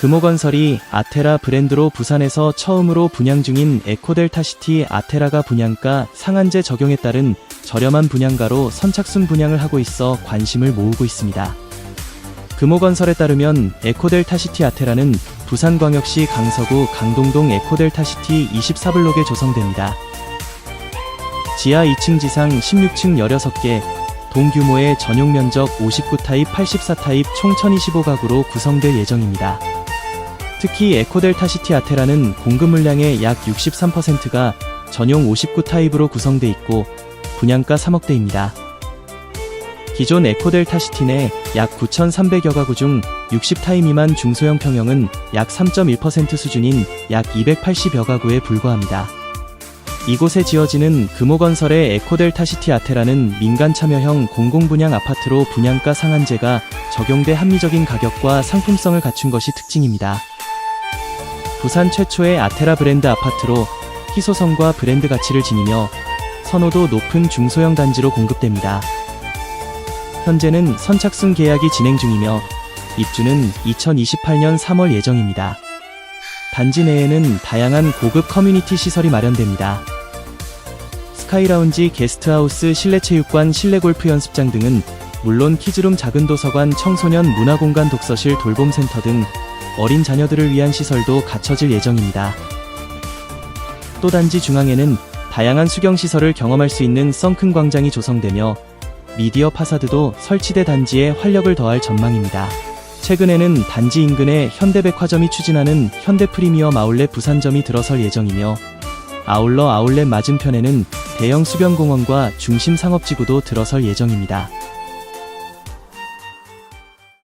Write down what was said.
금호건설이 아테라 브랜드로 부산에서 처음으로 분양 중인 에코델타시티 아테라가 분양가 상한제 적용에 따른 저렴한 분양가로 선착순 분양을 하고 있어 관심을 모으고 있습니다. 금호건설에 따르면 에코델타시티 아테라는 부산광역시 강서구 강동동 에코델타시티 24블록에 조성됩니다. 지하 2층 지상 16층 16개, 동규모의 전용 면적 59타입 84타입 총 1025가구로 구성될 예정입니다. 특히 에코델타시티 아테라는 공급 물량의 약 63%가 전용 59타입으로 구성돼 있고 분양가 3억대입니다. 기존 에코델타시티 내 약 9,300여 가구 중 60타입 미만 중소형 평형은 약 3.1% 수준인 약 280여 가구에 불과합니다. 이곳에 지어지는 금호건설의 에코델타시티 아테라는 민간 참여형 공공분양 아파트로 분양가 상한제가 적용돼 합리적인 가격과 상품성을 갖춘 것이 특징입니다. 부산 최초의 아테라 브랜드 아파트로 희소성과 브랜드 가치를 지니며 선호도 높은 중소형 단지로 공급됩니다. 현재는 선착순 계약이 진행 중이며 입주는 2028년 3월 예정입니다. 단지 내에는 다양한 고급 커뮤니티 시설이 마련됩니다. 스카이라운지 게스트하우스 실내체육관 실내골프 연습장 등은 물론 키즈룸 작은 도서관 청소년 문화공간 독서실 돌봄센터 등 어린 자녀들을 위한 시설도 갖춰질 예정입니다. 또 단지 중앙에는 다양한 수경시설을 경험할 수 있는 썬큰 광장이 조성되며 미디어 파사드도 설치돼 단지에 활력을 더할 전망입니다. 최근에는 단지 인근에 현대백화점이 추진하는 현대 프리미엄 아울렛 부산점이 들어설 예정이며 아울러 아울렛 맞은편에는 대형 수변공원과 중심 상업지구도 들어설 예정입니다.